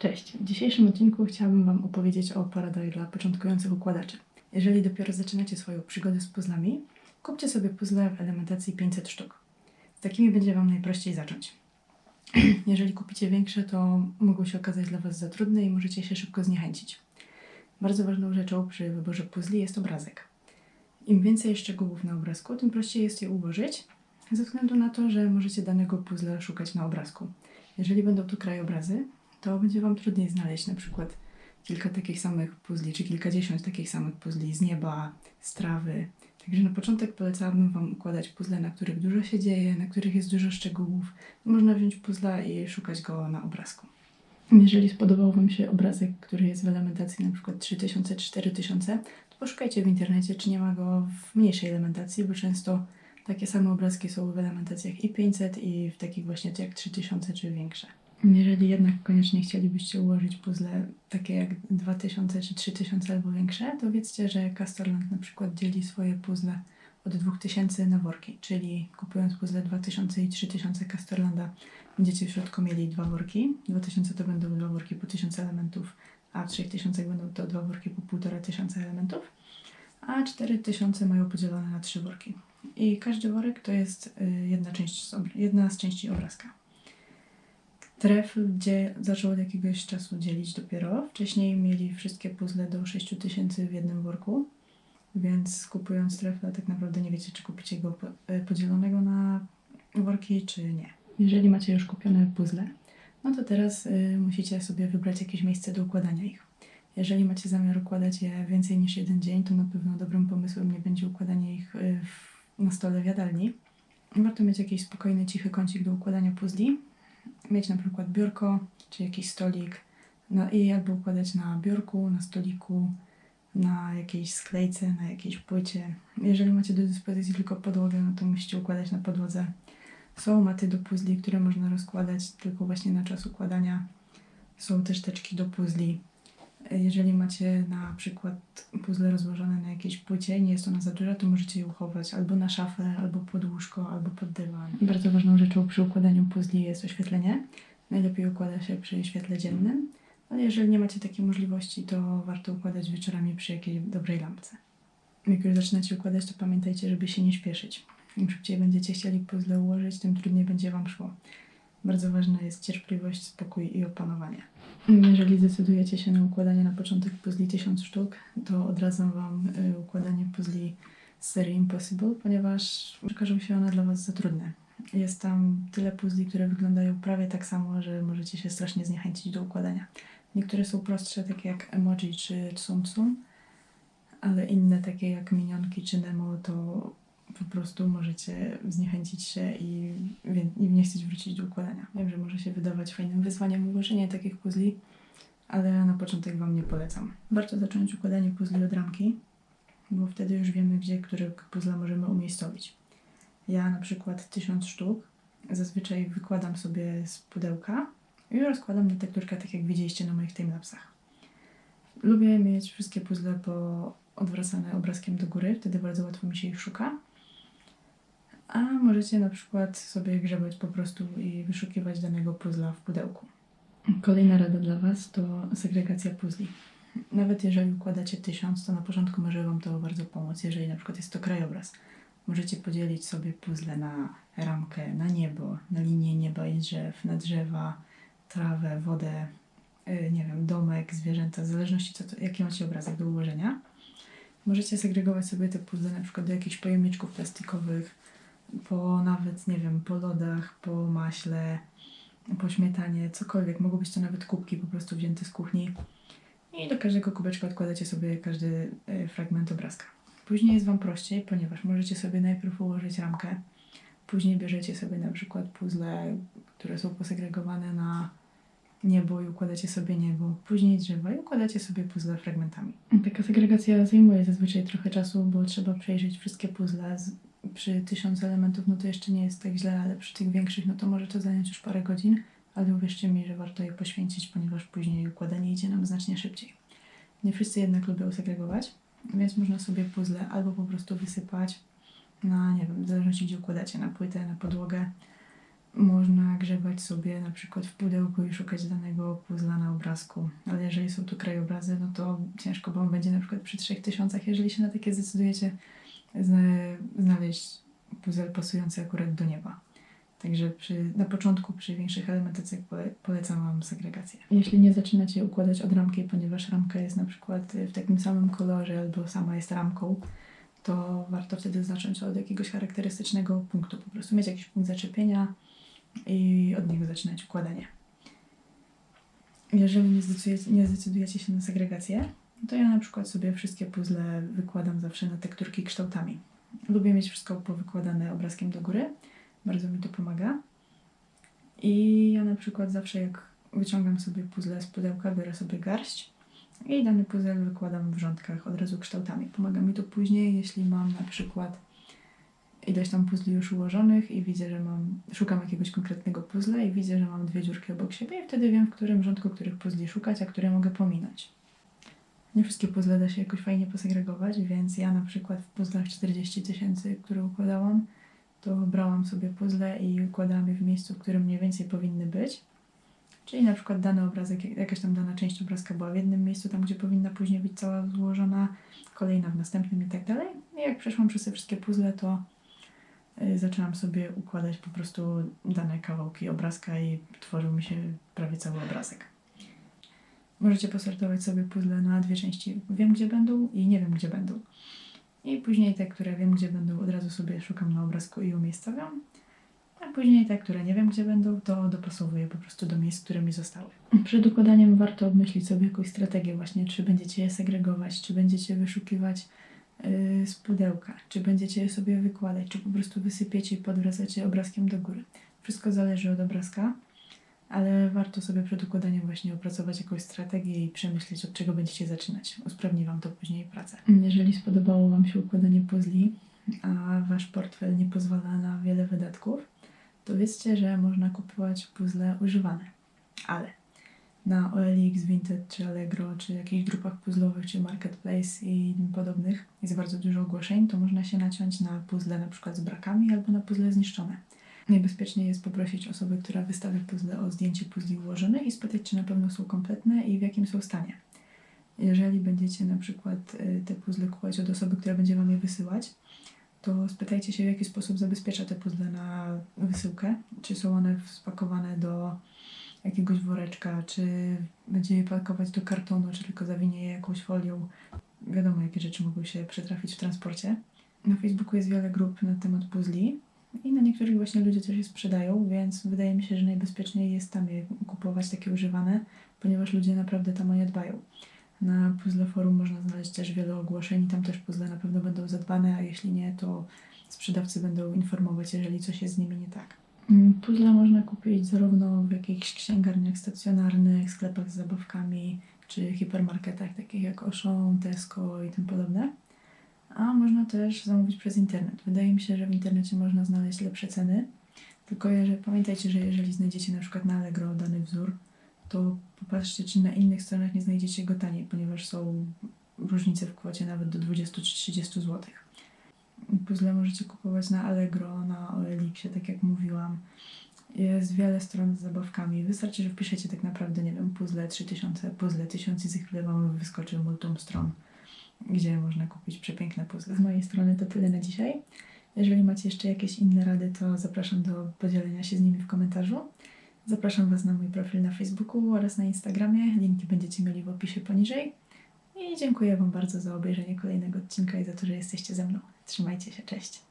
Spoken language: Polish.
Cześć! W dzisiejszym odcinku chciałabym Wam opowiedzieć o poradach dla początkujących układaczy. Jeżeli dopiero zaczynacie swoją przygodę z puzzlami, kupcie sobie puzzle w elementacji 500 sztuk. Z takimi będzie Wam najprościej zacząć. Jeżeli kupicie większe, to mogą się okazać dla Was za trudne i możecie się szybko zniechęcić. Bardzo ważną rzeczą przy wyborze puzli jest obrazek. Im więcej szczegółów na obrazku, tym prościej jest je ułożyć, ze względu na to, że możecie danego puzzla szukać na obrazku. Jeżeli będą tu krajobrazy, to będzie Wam trudniej znaleźć na przykład kilka takich samych puzli, czy kilkadziesiąt takich samych puzli z nieba, z trawy. Także na początek polecałabym Wam układać puzzle, na których dużo się dzieje, na których jest dużo szczegółów. Można wziąć puzzla i szukać go na obrazku. Jeżeli spodobał Wam się obrazek, który jest w elementacji na przykład 3000 czy 4000, to poszukajcie w internecie, czy nie ma go w mniejszej elementacji, bo często takie same obrazki są w elementacjach i 500 i w takich właśnie jak 3000 czy większe. Jeżeli jednak koniecznie chcielibyście ułożyć puzzle takie jak 2000 czy 3000 albo większe, to wiedzcie, że Castorland na przykład dzieli swoje puzzle od 2000 na worki, czyli kupując puzzle 2000 i 3000 Castorlanda będziecie w środku mieli dwa worki. 2000 to będą dwa worki po 1000 elementów, a w 3000 będą to dwa worki po 1500 elementów, a 4000 mają podzielone na trzy worki. I każdy worek to jest y, jedna, część jedna z części obrazka. Tref, gdzie zaczął od jakiegoś czasu dzielić dopiero. Wcześniej mieli wszystkie puzzle do 6000 w jednym worku, więc kupując trefla tak naprawdę nie wiecie, czy kupicie go e, podzielonego na worki, czy nie. Jeżeli macie już kupione puzzle, no to teraz y, musicie sobie wybrać jakieś miejsce do układania ich. Jeżeli macie zamiar układać je więcej niż jeden dzień, to na pewno dobrym pomysłem nie będzie układanie ich y, w, na stole w jadalni. Warto mieć jakiś spokojny, cichy kącik do układania puzli. Mieć na przykład biurko czy jakiś stolik no i albo układać na biurku, na stoliku, na jakiejś sklejce, na jakiejś płycie. Jeżeli macie do dyspozycji tylko podłogę, no to musicie układać na podłodze. Są maty do puzli, które można rozkładać tylko właśnie na czas układania. Są też teczki do puzli. Jeżeli macie na przykład puzzle rozłożone na jakiejś płycie i nie jest ona za duża, to możecie je uchować albo na szafę, albo pod łóżko, albo pod dywan. Bardzo ważną rzeczą przy układaniu puzli jest oświetlenie. Najlepiej układa się przy świetle dziennym, ale jeżeli nie macie takiej możliwości, to warto układać wieczorami przy jakiejś dobrej lampce. Jak już zaczynacie układać, to pamiętajcie, żeby się nie śpieszyć. Im szybciej będziecie chcieli puzzle ułożyć, tym trudniej będzie Wam szło. Bardzo ważna jest cierpliwość, spokój i opanowanie. Jeżeli zdecydujecie się na układanie na początek puzli 1000 sztuk, to odradzam Wam y, układanie puzli z serii Impossible, ponieważ okażą się one dla Was za trudne. Jest tam tyle puzli, które wyglądają prawie tak samo, że możecie się strasznie zniechęcić do układania. Niektóre są prostsze, takie jak emoji czy tsum tsum, ale inne, takie jak minionki czy Nemo, to po prostu możecie zniechęcić się i, i nie chcieć wrócić do układania. Wiem, że może się wydawać fajnym wyzwaniem ułożenie takich puzli, ale na początek Wam nie polecam. Warto zacząć układanie puzli od ramki, bo wtedy już wiemy, gdzie które puzzle możemy umiejscowić. Ja na przykład 1000 sztuk zazwyczaj wykładam sobie z pudełka i rozkładam na tekturkę, tak jak widzieliście na moich timelapsach. Lubię mieć wszystkie puzzle po odwracane obrazkiem do góry, wtedy bardzo łatwo mi się ich szuka. A możecie na przykład sobie grzebać po prostu i wyszukiwać danego puzzla w pudełku. Kolejna rada dla Was to segregacja puzli. Nawet jeżeli układacie tysiąc, to na początku może Wam to bardzo pomóc, jeżeli na przykład jest to krajobraz. Możecie podzielić sobie puzzle na ramkę, na niebo, na linię nieba i drzew, na drzewa, trawę, wodę, y, nie wiem, domek, zwierzęta, w zależności co to, jaki macie obrazek do ułożenia. Możecie segregować sobie te puzzle na przykład do jakichś pojemniczków plastikowych, po nawet, nie wiem, po lodach, po maśle, po śmietanie, cokolwiek. Mogą być to nawet kubki po prostu wzięte z kuchni. I do każdego kubeczka odkładacie sobie każdy e, fragment obrazka. Później jest Wam prościej, ponieważ możecie sobie najpierw ułożyć ramkę, później bierzecie sobie na przykład puzzle, które są posegregowane na niebo i układacie sobie niebo, później drzewa i układacie sobie puzzle fragmentami. Taka segregacja zajmuje zazwyczaj trochę czasu, bo trzeba przejrzeć wszystkie puzzle. Przy tysiąc elementów no to jeszcze nie jest tak źle, ale przy tych większych no to może to zająć już parę godzin, ale uwierzcie mi, że warto je poświęcić, ponieważ później układanie idzie nam znacznie szybciej. Nie wszyscy jednak lubią segregować, więc można sobie puzzle albo po prostu wysypać na, nie wiem, w zależności gdzie układacie, na płytę, na podłogę, Można grzebać sobie na przykład w pudełku i szukać danego puzla na obrazku, ale jeżeli są to krajobrazy, no to ciężko Wam będzie na przykład przy 3000, jeżeli się na takie zdecydujecie, znaleźć puzzle pasujący akurat do nieba. Także przy, na początku przy większych elementacjach pole, polecam Wam segregację. Jeśli nie zaczynacie układać od ramki, ponieważ ramka jest na przykład w takim samym kolorze albo sama jest ramką, to warto wtedy zacząć od jakiegoś charakterystycznego punktu. Po prostu mieć jakiś punkt zaczepienia i od niego zaczynać układanie. Jeżeli nie zdecydujecie, nie zdecydujecie się na segregację, to ja na przykład sobie wszystkie puzzle wykładam zawsze na tekturki kształtami. Lubię mieć wszystko powykładane obrazkiem do góry. Bardzo mi to pomaga. I ja na przykład zawsze jak wyciągam sobie puzzle z pudełka, biorę sobie garść i dany puzzle wykładam w rządkach od razu kształtami. Pomaga mi to później, jeśli mam na przykład ileś tam puzli już ułożonych i widzę, że mam, szukam jakiegoś konkretnego puzzla i widzę, że mam dwie dziurki obok siebie i wtedy wiem, w którym rządku których puzli szukać, a które mogę pominąć. Nie wszystkie puzzle da się jakoś fajnie posegregować, więc ja na przykład w puzzlach 40 tysięcy, które układałam, to brałam sobie puzzle i układałam je w miejscu, w którym mniej więcej powinny być. Czyli na przykład dany obrazek, jakaś tam dana część obrazka była w jednym miejscu, tam gdzie powinna później być cała złożona, kolejna w następnym i tak dalej. I jak przeszłam przez te wszystkie puzzle, to y, zaczęłam sobie układać po prostu dane kawałki obrazka i tworzył mi się prawie cały obrazek. Możecie posortować sobie puzzle na dwie części. Wiem, gdzie będą i nie wiem, gdzie będą. I później te, które wiem, gdzie będą, od razu sobie szukam na obrazku i umiejscawiam. A później te, które nie wiem, gdzie będą, to dopasowuję po prostu do miejsc, które mi zostały. Przed układaniem warto obmyślić sobie jakąś strategię właśnie, czy będziecie je segregować, czy będziecie wyszukiwać yy, z pudełka, czy będziecie je sobie wykładać, czy po prostu wysypiecie i podwracacie obrazkiem do góry. Wszystko zależy od obrazka, ale warto sobie przed układaniem właśnie opracować jakąś strategię i przemyśleć, od czego będziecie zaczynać. Usprawni Wam to później pracę. Jeżeli spodobało Wam się układanie puzli, a Wasz portfel nie pozwala na wiele wydatków, to wiedzcie, że można kupować puzzle używane. Ale na OLX, Vinted czy Allegro, czy jakichś grupach puzzlowych, czy Marketplace i tym podobnych jest bardzo dużo ogłoszeń, to można się naciąć na puzzle na przykład z brakami albo na puzzle zniszczone. Najbezpieczniej jest poprosić osobę, która wystawia puzzle o zdjęcie puzli ułożonych i spytać, czy na pewno są kompletne i w jakim są stanie. Jeżeli będziecie na przykład y, te puzzle kupować od osoby, która będzie Wam je wysyłać, to spytajcie się, w jaki sposób zabezpiecza te puzzle na wysyłkę. Czy są one spakowane do jakiegoś woreczka, czy będzie je pakować do kartonu, czy tylko zawinie je jakąś folią. Wiadomo, jakie rzeczy mogą się przytrafić w transporcie. Na Facebooku jest wiele grup na temat puzli i na niektórych właśnie ludzie też je sprzedają, więc wydaje mi się, że najbezpieczniej jest tam je kupować takie używane, ponieważ ludzie naprawdę tam o nie dbają. Na Puzzle Forum można znaleźć też wiele ogłoszeń tam też puzzle na pewno będą zadbane, a jeśli nie, to sprzedawcy będą informować, jeżeli coś jest z nimi nie tak. Mm, Puzzle można kupić zarówno w jakichś księgarniach stacjonarnych, sklepach z zabawkami, czy hipermarketach takich jak Auchan, Tesco i tym podobne. A można też zamówić przez internet. Wydaje mi się, że w internecie można znaleźć lepsze ceny. Tylko jeżeli, pamiętajcie, że jeżeli znajdziecie na przykład na Allegro dany wzór, to popatrzcie, czy na innych stronach nie znajdziecie go taniej, ponieważ są różnice w kwocie nawet do 20 czy 30 zł. Puzzle możecie kupować na Allegro, na OLX-ie, tak jak mówiłam. Jest wiele stron z zabawkami. Wystarczy, że wpiszecie tak naprawdę, nie wiem, puzzle 3000, puzzle 1000 i za chwilę Wam wyskoczy multum stron, gdzie można kupić przepiękne puzzle. Z mojej strony to tyle na dzisiaj. Jeżeli macie jeszcze jakieś inne rady, to zapraszam do podzielenia się z nimi w komentarzu. Zapraszam Was na mój profil na Facebooku oraz na Instagramie. Linki będziecie mieli w opisie poniżej. I dziękuję Wam bardzo za obejrzenie kolejnego odcinka i za to, że jesteście ze mną. Trzymajcie się, cześć.